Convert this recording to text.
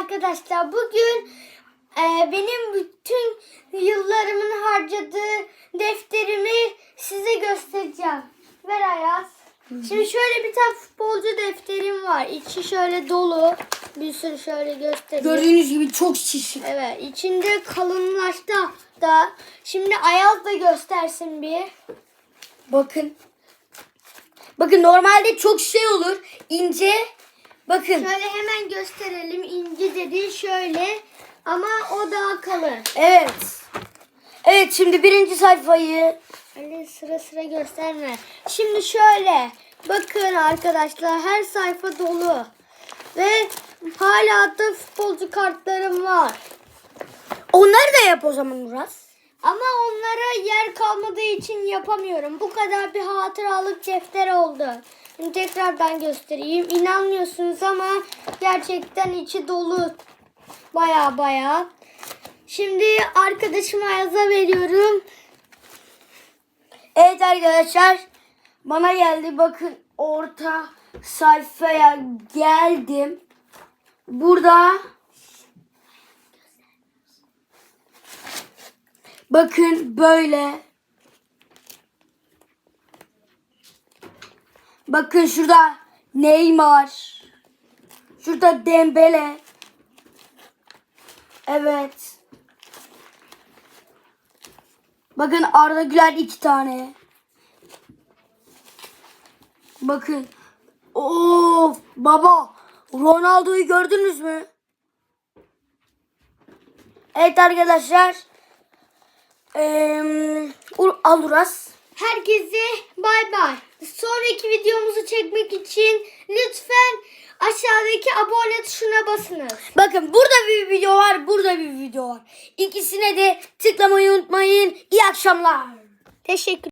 arkadaşlar. Bugün e, benim bütün yıllarımın harcadığı defterimi size göstereceğim. Ver Ayaz. Şimdi şöyle bir tane futbolcu defterim var. İçi şöyle dolu. Bir sürü şöyle göstereyim. Gördüğünüz gibi çok şiş. Evet içinde kalınlaştı da. Şimdi Ayaz da göstersin bir. Bakın. Bakın normalde çok şey olur. ince. Bakın. Şöyle hemen gösterelim. İnce dedi şöyle. Ama o daha kalın. Evet. Evet şimdi birinci sayfayı. Ali sıra sıra gösterme. Şimdi şöyle. Bakın arkadaşlar her sayfa dolu. Ve hala da futbolcu kartlarım var. Onları da yap o zaman Murat. Ama onlara yer kalmadığı için yapamıyorum. Bu kadar bir hatıralık defter oldu. Şimdi tekrardan göstereyim. İnanmıyorsunuz ama gerçekten içi dolu. Baya baya. Şimdi arkadaşıma Ayaz'a veriyorum. Evet arkadaşlar. Bana geldi bakın orta sayfaya geldim. Burada bakın böyle bakın şurada Neymar şurada Dembele evet bakın Arda Güler iki tane Bakın. Of baba. Ronaldo'yu gördünüz mü? Evet arkadaşlar. Ee, al Uras. Herkese bay bay. Sonraki videomuzu çekmek için lütfen aşağıdaki abone tuşuna basınız. Bakın burada bir video var. Burada bir video var. İkisine de tıklamayı unutmayın. İyi akşamlar. Teşekkür